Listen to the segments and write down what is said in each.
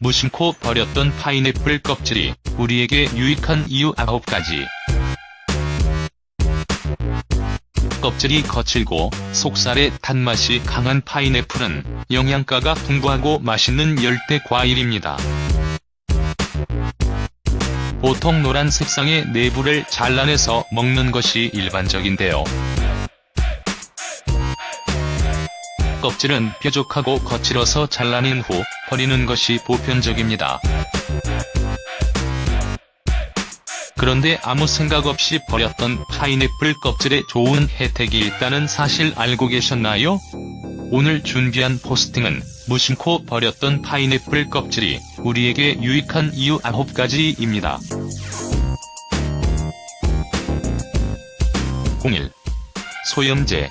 무심코 버렸던 파인애플 껍질이 우리에게 유익한 이유 9가지. 껍질이 거칠고 속살의 단맛이 강한 파인애플은 영양가가 풍부하고 맛있는 열대 과일입니다. 보통 노란 색상의 내부를 잘라내서 먹는 것이 일반적인데요. 껍질은 뾰족하고 거칠어서 잘라낸 후 버리는 것이 보편적입니다. 그런데 아무 생각 없이 버렸던 파인애플 껍질에 좋은 혜택이 있다는 사실 알고 계셨나요? 오늘 준비한 포스팅은 무심코 버렸던 파인애플 껍질이 우리에게 유익한 이유 9가지입니다. 01. 소염제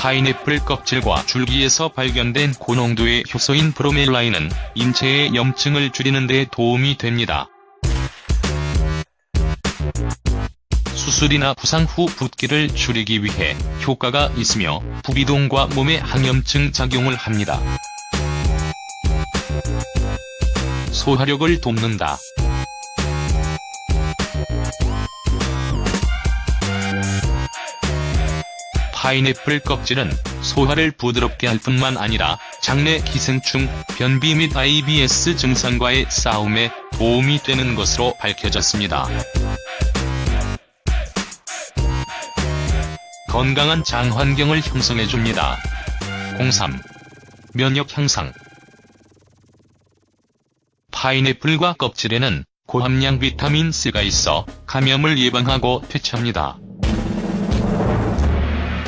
파인애플 껍질과 줄기에서 발견된 고농도의 효소인 브로멜라인은 인체의 염증을 줄이는 데 도움이 됩니다. 수술이나 부상 후 붓기를 줄이기 위해 효과가 있으며 부비동과 몸의 항염증 작용을 합니다. 소화력을 돕는다. 파인애플 껍질은 소화를 부드럽게 할 뿐만 아니라 장내 기생충, 변비 및 IBS 증상과의 싸움에 도움이 되는 것으로 밝혀졌습니다. 건강한 장 환경을 형성해줍니다. 03. 면역 향상 파인애플과 껍질에는 고함량 비타민 C가 있어 감염을 예방하고 퇴치합니다.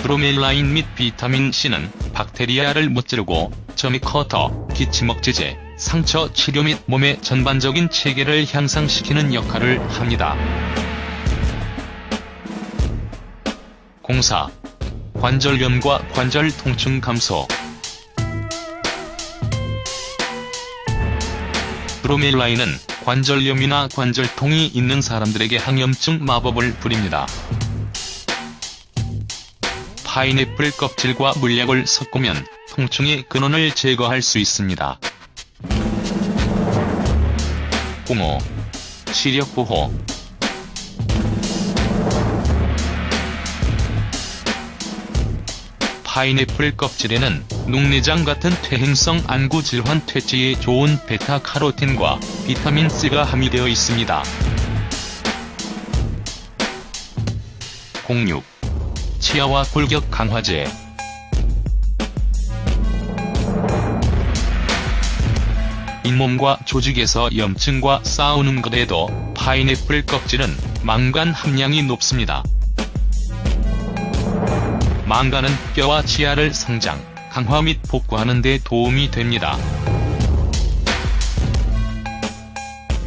브로멜라인 및 비타민 C는 박테리아를 무찌르고 점이 커터, 기침 억제제, 상처 치료 및 몸의 전반적인 체계를 향상시키는 역할을 합니다. 04. 관절염과 관절 통증 감소 브로멜라인은 관절염이나 관절통이 있는 사람들에게 항염증 마법을 부립니다. 파인애플 껍질과 물약을 섞으면 통증의 근원을 제거할 수 있습니다. 05. 시력 보호 파인애플 껍질에는 녹내장 같은 퇴행성 안구 질환 퇴치에 좋은 베타카로틴과 비타민 C가 함유되어 있습니다. 06. 치아와 골격 강화제 잇몸과 조직에서 염증과 싸우는 것에도 파인애플 껍질은 망간 함량이 높습니다. 망간은 뼈와 치아를 성장, 강화 및 복구하는 데 도움이 됩니다.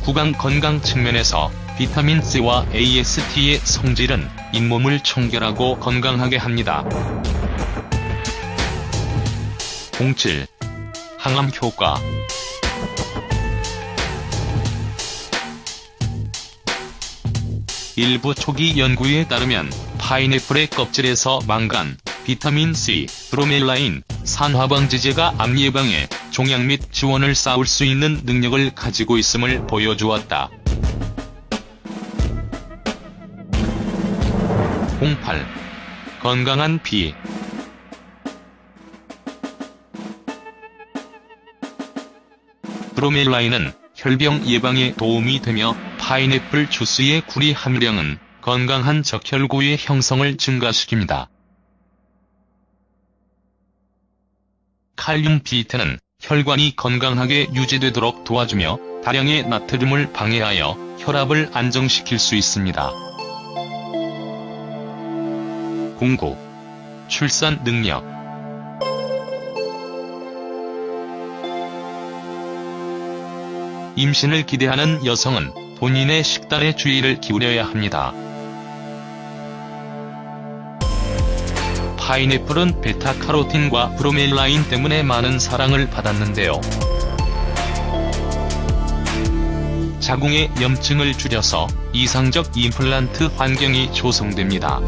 구강 건강 측면에서 비타민 C와 AST의 성질은 잇몸을 청결하고 건강하게 합니다. 07. 항암 효과 일부 초기 연구에 따르면 파인애플의 껍질에서 망간, 비타민 C, 브로멜라인, 산화방지제가 암 예방에 종양 및 지원을 쌓을 수 있는 능력을 가지고 있음을 보여주었다. 08. 건강한 피 브로멜라인은 혈병 예방에 도움이 되며 파인애플 주스의 구리 함유량은 건강한 적혈구의 형성을 증가시킵니다. 칼륨 비트는 혈관이 건강하게 유지되도록 도와주며 다량의 나트륨을 방해하여 혈압을 안정시킬 수 있습니다. 09. 출산 능력 임신을 기대하는 여성은 본인의 식단에 주의를 기울여야 합니다. 파인애플은 베타카로틴과 브로멜라인 때문에 많은 사랑을 받았는데요. 자궁의 염증을 줄여서 이상적 임플란트 환경이 조성됩니다.